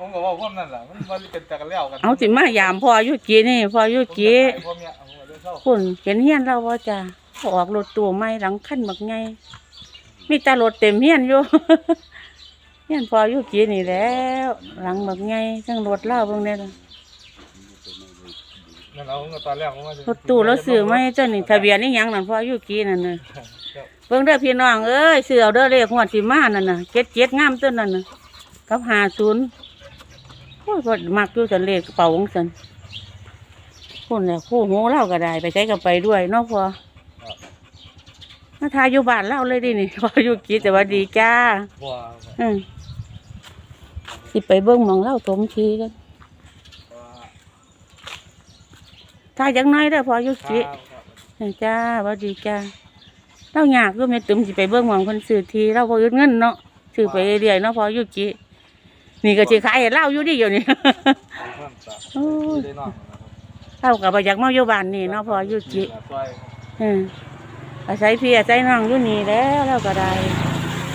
ผมก็ว่าพวกนั้นแหละมันมันเป็นแต่กันแล้วกันเอาสิมายามพ่ออยู่จีนี่พ่ออยู่จีผมจะขายพ่อเมียเอาไว้เรื่องเศร้าคุณเห็นเฮียนเราบ่จ้าออกรถตู้ใหม่หลังคันบักไงมีแต่รถเต็มเฮียนอยู่เฮียนพ่ออยู่จีนี่แล้ว หลังบักไงทั้งรถเล่าเบิ่งได้ล่ะนั่นเอาเงินตอนแรกผมว่าจะรถตู้รถซื้อไหมเจ้านี่ทะเบียนนี่หยังนั่นพ่ออยู่จีนั่นน่ะเบิ่งเด้อพี่น้องเอ้ยซื้อเอาเด้อเลขงวดสิมานั่นน่ะ77งามต้นนั่นน่ะกับ50โอ้ย ก็มักอยู่สันเลขเป่าของสันคนแหละคู่หูเล่าก็ได้ไปใช้ก็ไปด้วยเนาะพ่อมาทายอยู่บ้านเล่าเลยดินี่พออยู่กีแต่ว่าดีจ้าบัวอืมสิไปเบิ้งหมองเล่าถมทีกันทายจังน้อยเด้อพออยู่กีจ้าว่าดีจ้าเล่าอยากก็ไม่ตึมสิไปเบิ้งหมองคนสื่อทีเล่าพอยึดเงินเนาะสื่อไปเรื่อยๆเนาะพออยู่กี นี่ก็สิขายให้เล่าอยู่ดิอยู่นี่ โอ้ยได้นอนเล่ากับไปจากมาอยู่บ้านนี่เนาะพออยู่กีซอยอืมอาศัยพี่อาศัยน้องอยู่นี่แล้วเราก็ได้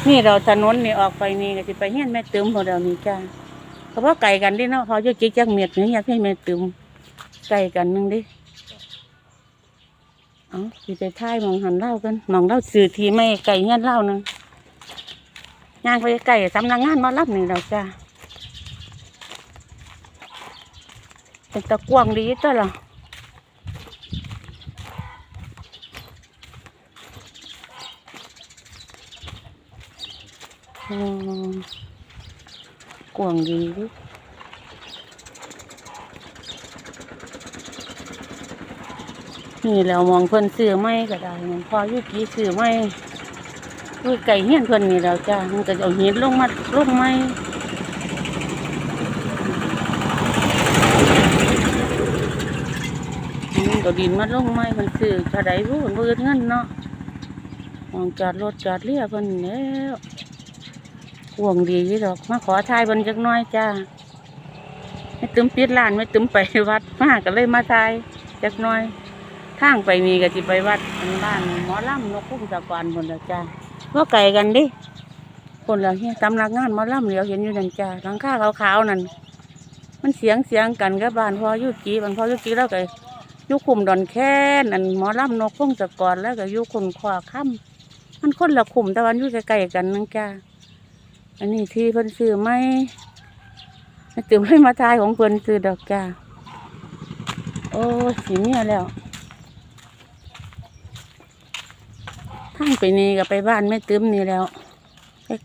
นี่เราถนนนี่ออกไปนี่ก็สิไปเฮียนแม่ตึมพอเรานี่จ้าเพราะว่าไก่กันเดิเนาะพอจะจิกจักเมียดนี่อยากให้แม่ตึมไก่กันนึงดิเอาสิไปท่ายหมองหันเล่ากันหมองเล่าสื่อทีไม่ไก่เฮียนเล่านึงย่างไปไก่สำนักงานหมารับนี่เราจ้า เป็นตะกวางดีตัวเหรออืมกวางดีดินี่แล้วมองเพิ่นซื้อไม่ก็ได้มันพออยุกี้ซื้อไม่อุ้ยไก่เฮี้ยนเพิ่นนี่แล้วจ้ามันก็เอาหินลงมาลงไม่ มันก็ดินมาลงไม่มันซื้อจะได้รู้มันเบิดเงินเนาะมองจอดรถจอดเรือเพิ่นนี่แล้วห่วงดีอยู่ดอกมาขอทายบนจักน้อยจ้าไม่ตึมปิดร้านไม่ตึมไปวัดมาก็เลยมาทายจักน้อยทางไปมีก็จิไปวัดอันบ้านหมอล่ำนกคุ้มตะกอนบนละจ้าว่าไก่กันดิคนละเฮียตำนักงานหมอล่ำเหลียวเห็นอยู่นั่นจ้าหลังคาขาวๆนั่นมันเสียงเสียงกันกับบ้านพอยุกีบ้านพอยุกีแล้วก็ ยุคุมดอนแค่นั่นหมอลำนกคุ้มตะกอนแล้วก็ยุคุมขวาค่ำมันคนละคุมต่วันอยู่ใกล้ๆกันนั่นจ้าอันนี้ที่เพิ่นซื้อไหมตื่มให้มาทายของเพิ่นซื้อดอกจ้าโอ้สีเนี่ยแล้วทางไปนี่ก็ไปบ้านแม่ตื้มนี่แล้ว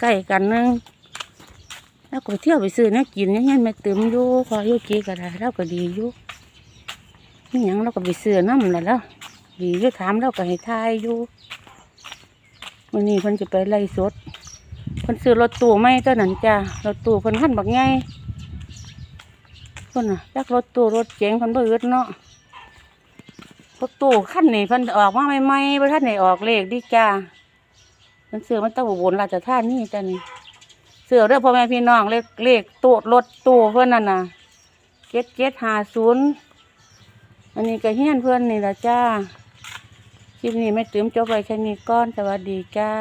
ใกล้ๆกันนึงแล้วก็เที่ยวไปซื้อเนี่ยกินเนี่ยแม่ตื้มอยู่พออยู่กี้ก็ได้เราก็ดีอยู่ นี่ยังเราก็ไปซื้อน้ำแล้วแล้วดีอยู่ถามเราก็ให้ทายอยู่วันนี้เพิ่นจะไปไล่สดเพิ่นซื้อรถตู้ไม่ตัวนั้นจ้ารถตู้เพิ่นคันบักใหญ่เพิ่นน่ะจักรถตู้รถเก๋งเพิ่นบ่อึดเนาะรถตู้คันนี้เพิ่นออกมาใหม่ๆบ่ทันได้ออกเลขดิจ้าเพิ่นซื้อมันตะอุบลราชธานีจ้านี่ซื้อเด้อพ่อแม่พี่น้องเลขเลขตู้รถตู้เพิ่นนั่นน่ะ7750 อันนี้ก็เฮี้ยนเพื่อนนี่ละจ้า คลิปนี้ไม่ตื่มจบไปแค่นี้ก้อนสวัสดีจ้า